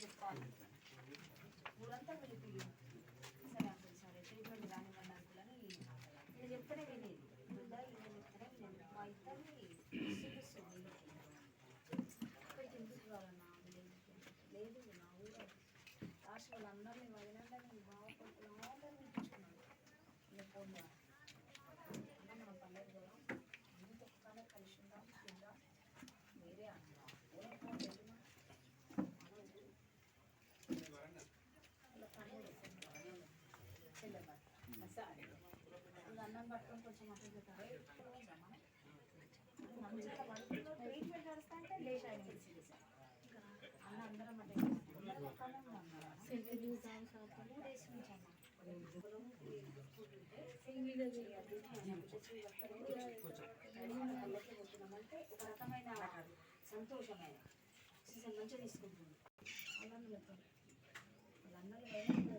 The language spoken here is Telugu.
చెప్పాలి ఊరంతా వెళ్ళిపోయి సరే అంకుల్ సరే ట్రీట్మెంట్ కానివ్వండి అంకుల్ అని నేను చెప్తేనే వినేది బిడ్డ ఈయన చెప్తేనే వినేది మా ఇద్దరిని చూపిస్తుంది ఇక్కడికి ఎందుకు కావాలన్నా లేదు నా ఊరు లాస్ట్ వాళ్ళందరినీ వదినందరినీ బాగుపడుతున్న అన్నం పట్టుకొని కొంచెం అటు ట్రీట్మెంట్ నడుస్తా అంటే లేచి అన్న అందరం అంటే పోతున్నామంటే ఒక రకమైన సంతోషమైన సీజన్ మంచిగా తీసుకుంటుంది. వాళ్ళ అన్నలు వాళ్ళ అన్నలు